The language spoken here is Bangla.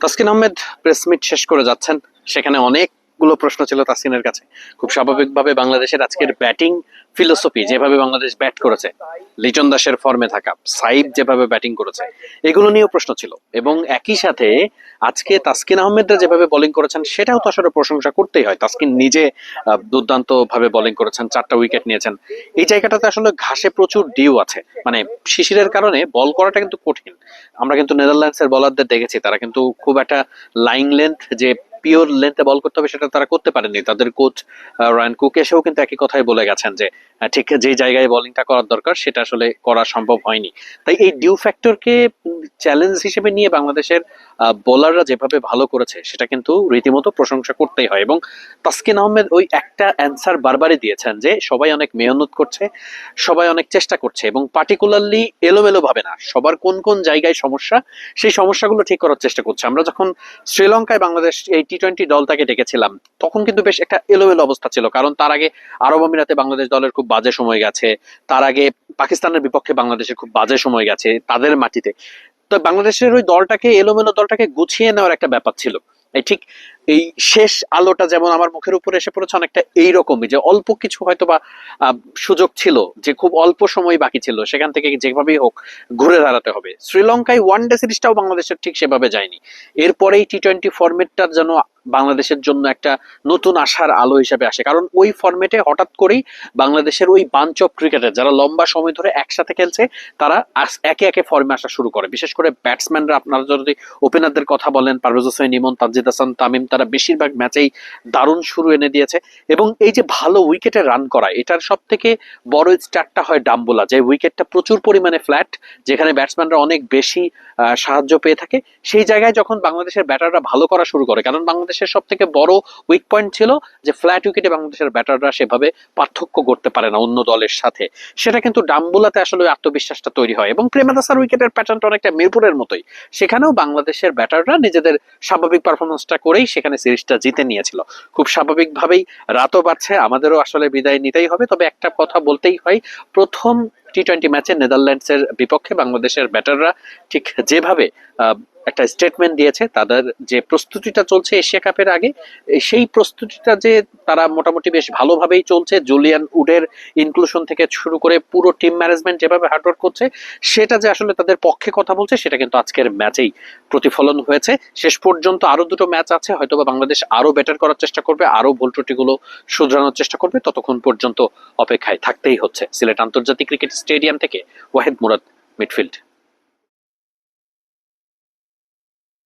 তাসকিন আহমেদ প্রেস মিট শেষ করে যাচ্ছেন। সেখানে অনেকগুলো প্রশ্ন ছিল তাসকিনের কাছে। খুব স্বাভাবিকভাবে বাংলাদেশের আজকের ব্যাটিং ফিলোসফি যেভাবে বাংলাদেশ ব্যাট করেছে লিটন দাসের ফর্মে থাকা সাইব যেভাবে ব্যাটিং করেছে এগুলো নিয়েও প্রশ্ন ছিল। এবং একই সাথে আজকে তাসকিন আহমেদরা যেভাবে বোলিং করেছেন সেটাও তো আসলে প্রশংসা করতেই হয়। তাসকিন নিজে দুর্দান্ত ভাবে বোলিং করেছেন চারটা উইকেট নিয়েছেন। এই জায়গাটাতে আসলে ঘাসে প্রচুর ডিউ আছে। মানে শিশিরের কারণে বল করাটা কিন্তু কঠিন। আমরা কিন্তু নেদারল্যান্ডসের বলারদের দেখেছি তারা কিন্তু খুব একটা লাইন লেন্থ যে পিওর লেন্থে বল করতে হবে, সেটা তারা করতে পারেনি তাদের কোচ রায়ন কুক এসেও কিন্তু একই কথাই বলে গেছেন যে ঠিক যে জায়গায় বোলিংটা করার দরকার, সেটা আসলে করা সম্ভব হয়নি। তাই এই ডিউ ফ্যাক্টরকে চ্যালেঞ্জ হিসেবে নিয়ে বাংলাদেশের বোলাররা যেভাবে ভালো করেছে, সেটা কিন্তু রীতিমতো প্রশংসা করতেই হয়। এবং তাসকিন আহমেদ ওই একটা অ্যান্সার বারবারই দিয়েছেন যে, সবাই অনেক মেহনত করছে, সবাই অনেক চেষ্টা করছে এবং পার্টিকুলারলি এলোমেলো ভাবে না, সবার কোন কোন জায়গায় সমস্যা, সেই সমস্যাগুলো ঠিক করার চেষ্টা করছে। আমরা যখন শ্রীলঙ্কায় বাংলাদেশ এই টি টোয়েন্টি দল তাকে ডেকেছিলাম। তখন কিন্তু বেশ একটা এলোমেলো অবস্থা ছিল, কারণ তার আগে আরব আমিরাতে বাংলাদেশ দলের খুব বাজে সময় গেছে, তার আগে পাকিস্তানের বিপক্ষে বাংলাদেশের খুব বাজে সময় গেছে তাদের মাটিতে। তো বাংলাদেশের ওই দলটাকে, এলোমেলো দলটাকে গুছিয়ে নেওয়ার একটা ব্যাপার ছিল। ঠিক এই শেষ আলোটা যেমন আমার মুখের উপরে এসে পড়েছে অনেকটা এইরকমই, যে অল্প কিছু হয়তো বা সুযোগ ছিল, যে খুব অল্প সময় বাকি ছিল, সেখান থেকে যেভাবেই হোক ঘুরে দাঁড়াতে হবে। শ্রীলঙ্কায় ওয়ান ডে সিরিজটাও বাংলাদেশের ঠিক সেভাবে যায়নি। এরপরেই টি টোয়েন্টি ফরম্যাটটার যেন বাংলাদেশের জন্য একটা নতুন আশার আলো হিসেবে আসে। কারণ ওই ফর্মেটে হঠাৎ করেই বাংলাদেশের ওই বাঞ্চ অফ ক্রিকেটার যারা লম্বা সময় ধরে একসাথে খেলছে, তারা একে একে ফর্মে আসা শুরু করে। বিশেষ করে ব্যাটসম্যানরা আপনারা যদি ওপেনারদের কথা বলেন, পারভেজ হোসেন, ইমন তাজিদ হাসান, তামিম, তারা বেশিরভাগ ম্যাচেই দারুণ শুরু এনে দিয়েছে। এবং এই যে ভালো উইকেটে রান করা, এটার সব থেকে বড় স্টার্টটা হয় ডাম্বুলা, যে উইকেটটা প্রচুর পরিমাণে ফ্ল্যাট যেখানে ব্যাটসম্যানরা অনেক বেশি সাহায্য পেয়ে থাকে। সেই জায়গায় যখন বাংলাদেশের ব্যাটাররা ভালো করা শুরু করে, কারণ বাংলাদেশের সব থেকে বড় উইক পয়েন্ট ছিল যে ফ্ল্যাট উইকেটে বাংলাদেশের ব্যাটাররা সেভাবে পার্থক্য করতে পারে না অন্য দলের সাথে। সেটা কিন্তু ডাম্বুলাতে আসলে আত্মবিশ্বাসটা তৈরি হয়। এবং প্রেমাদাসার উইকেটের প্যাটার্নটা অনেকটা মিরপুরের মতোই। সেখানেও বাংলাদেশের ব্যাটাররা নিজেদের স্বাভাবিক পারফরমেন্সটা করেই সেখানে সিরিজটা জিতে নিয়েছিল। খুব স্বাভাবিকভাবেই রাতও বাড়ছে, আমাদেরও আসলে বিদায় নিতেই হবে। তবে একটা কথা বলতেই হয়, প্রথম টি টোয়েন্টি ম্যাচে নেদারল্যান্ডসের বিপক্ষে বাংলাদেশের ব্যাটাররা ঠিক যেভাবে একটা স্টেটমেন্ট দিয়েছে, তাদের যে প্রস্তুতিটা চলছে এশিয়া কাপের আগে সেই প্রস্তুতিটা যে তারা মোটামুটি বেশ ভালোভাবেই চলছে, জুলিয়ান উডের ইনক্লুশন থেকে শুরু করে পুরো টিম ম্যানেজমেন্ট যেভাবে হার্ডওয়ার্ক করছে, সেটা যে আসলে তাদের পক্ষে কথা বলছে, সেটা কিন্তু আজকের ম্যাচেই প্রতিফলন হয়েছে। শেষ পর্যন্ত আরও দুটো ম্যাচ আছে, হয়তোবা বাংলাদেশ আরও বেটার করার চেষ্টা করবে, আরও ভুল ত্রুটিগুলো শুধরানোর চেষ্টা করবে, ততক্ষণ পর্যন্ত অপেক্ষায় থাকতেই হচ্ছে। সিলেট আন্তর্জাতিক ক্রিকেট স্টেডিয়াম থেকে ওয়াহেদ মুরাদ মিডফিল্ড